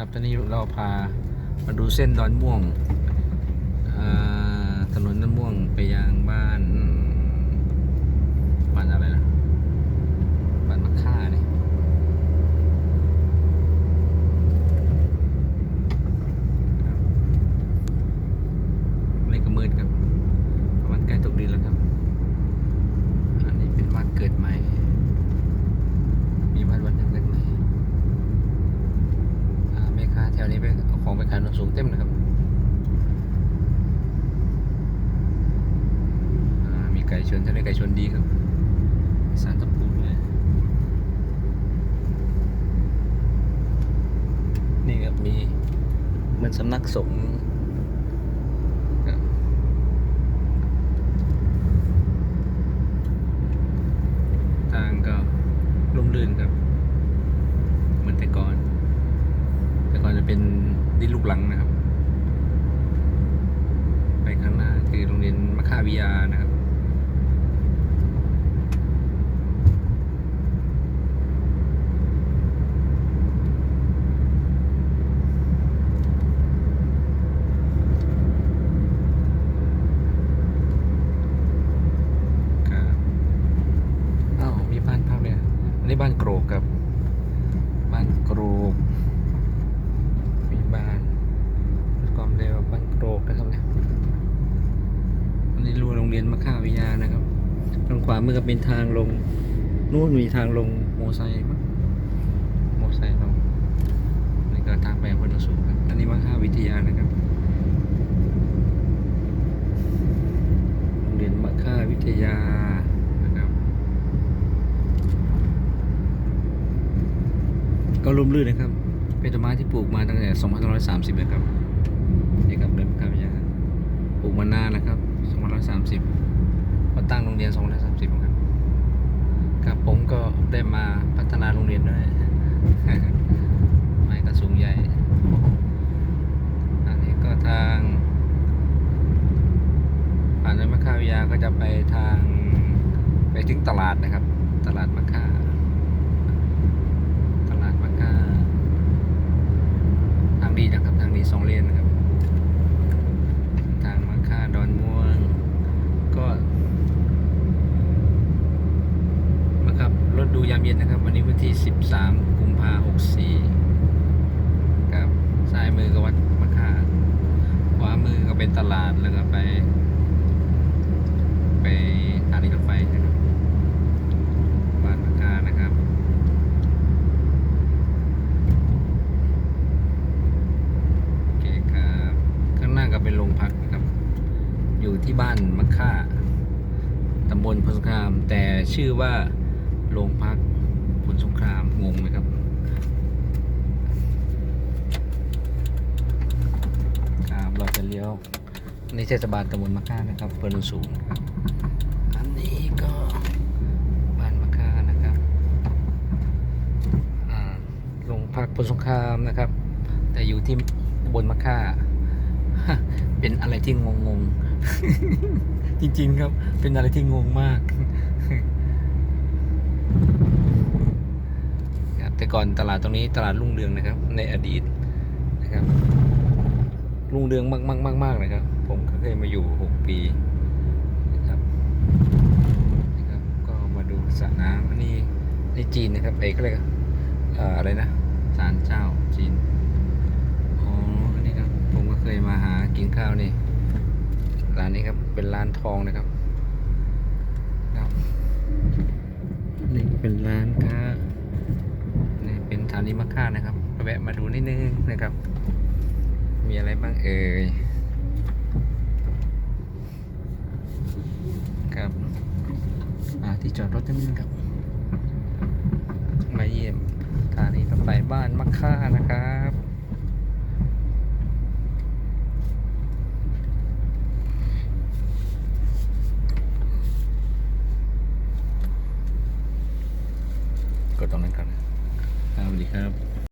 ครับตอนนี้เราพามาดูเส้นดอนม่วงถนนดอนม่วงไปยังบ้านอะไรนะบ้านมะค่าเนี่ยครับนี่ก็มืดครับประมาณใกล้ตกดินแล้วครับ อันนี้เป็นวัดเกิดใหม่ มีวัดวัดหนึ่งเกิดใหม่ อ่าแม่ค้าแถวนี้ไปเอา ของไปขายโนนสูงเต็มนะครับ มีไก่ชนแถวนี้ไก่ชนดีครับ สารตะปูด้วยนี่ครับมีเหมันสำนักสงฆ์กับทางก็ร่มรื่นครับ เหมือนแต่ก่อน แต่ก่อนจะเป็นดินลูก หลังนะครับ ไปข้างหน้าคือโรงเรียนมะค่าวิยานะครับอ้าวมีบ้านพักเนี่ยอันนี้บ้านโกรกครับ บ้านโกรก มีบ้านความเร็วบ้านโกรกนะครับเนี่ยอันนี้ ท่าวิทยานะครับทางขวามือก็เป็นทางลงนู่นมีทางลงโมไซค์มั้งโมไซค์ลงนี่ก็ทางไปอำเภอโนสูงครับอันนี้มะค่าวิทยานะครับโรงเรียนมะค่าวิทยานะครับก็ร่มรื่นนะครับ เป็นต้นไม้ที่ปลูกมาตั้งแต่2530นะครับนี่ครับเริ่มครับยาปลูกมานานนะครับ2530พอ ตั้งโรงเรียน 230ครับครับผมก็ได้มาพัฒนาโรงเรียนด้วยไม้ก็สูงใหญ่ อันนี้ก็ทางผ่านมะค่าวิยาก็จะไปทางไปถึงตลาดนะครับ ตลาดมะค่าตลาดมะค่าทางดีนะครับทางดีสองเลนนะครับ ทางมะค่าดอนม่วง ก็มาครับรถดู ยามเย็นนะครับ วันนี้วันที่ 13 กุมภาพันธ์64ครับซ้ายมือก็วัดมะค่าขวามือก็เป็นตลาดแล้วก็ไป ไปสถานีรถไฟนะครับบ้านมะค่านะครับโอเคครับข้างหน้าก็เป็นโรงพักนะครับ อยู่ที่บ้านมะค่าตำบลพสงคามแต่ชื่อว่า โรงพักพลสงครามงงไหมครับครับเราจะเลี้ยวในเทศบาลตำบลมะค่านะครับเปิดสูงครับอันนี้ก็บ้านมะค่านะครับโรงพักพลสงครามนะครับ แต่อยู่ที่บนมะค่าเป็นอะไรที่งงงๆจริงๆครับ เป็นอะไรที่งงมาก ครับแต่ก่อนตลาดตรงนี้ตลาดรุ่งเรืองนะครับ ในอดีตนะครับรุ่งเรืองมากมากมากมากเลยครับ ผมก็เคยมาอยู่หกปีนะครับนะครับ ก็มาดูสระน้ำนนี้นี่จีนนะครับเอกเลยกเอ่อะไรนะศาลเจ้าจีนอ๋อนนี้ครับผมก็เคยมาหากินข้าวนี่ร้านนี้ครับเป็นร้านทองนะครับ นี่ก็ เป็นร้านค้านี่เป็นฐานีมะค่านะครับแวะมาดูนิดนึงนะครับ มีอะไรบ้างเอ่ยครับอ่าที่จอดรถนิดนึงครับ มาเยี่ยมสถานีรถไฟบ้านมะค่านะครับ Yeah.